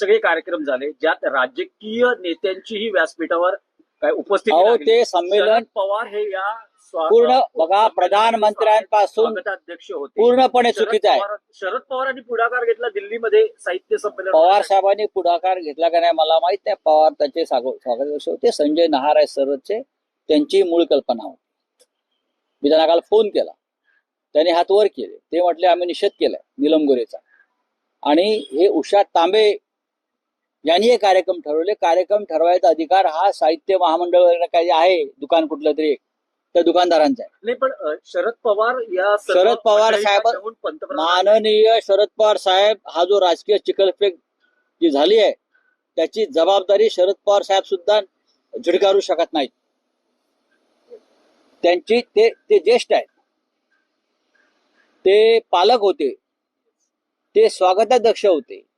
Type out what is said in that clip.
सगळे कार्यक्रम झाले ज्यात राजकीय नेत्यांचीही व्यासपीठावर काय उपस्थिती अहो. ते संमेलन पवार हे या स्वा- पूर्ण बघा प्रधानमंत्र्यांपासून स्वागताध्यक्ष होते. पूर्णपणे शरद चुकीचं आहे. पवार- शरद पवारांनी पुढाकार घेतला दिल्लीमध्ये साहित्य संमेलन पवार साहेबांनी पुढाकार घेतला का नाही मला माहीत नाही. पवार त्याचे स्वागत स्वागताध्यक्ष होते. संजय नहार आहे सरचे त्यांची मूळ कल्पना होती. मी त्यांना काल फोन केला. त्यांनी हात वर केले. ते म्हटले आम्ही निषेध केलाय. निलम गोरेचा आणि हे उषा तांबे यांनी हे कार्यक्रम ठरवले. कार्यक्रम ठरवायचा अधिकार हा साहित्य महामंडळ वगैरे जे आहे दुकान कुठलं तरी त्या दुकानदारांचा आहे. नाही पण अ, शरद पवार या सर्व शरद पवार मंडळींना साहेब- पंतप्रधान माननीय शरद पवार साहेब हा जो राजकीय चिखलफेक जी झाली आहे त्याची जबाबदारी शरद पवार साहेब सुद्धा झिडकारू शकत नाहीत. त्यांची ते ते ज्येष्ठ आहेत. ते पालक होते. ते स्वागताध्यक्ष होते.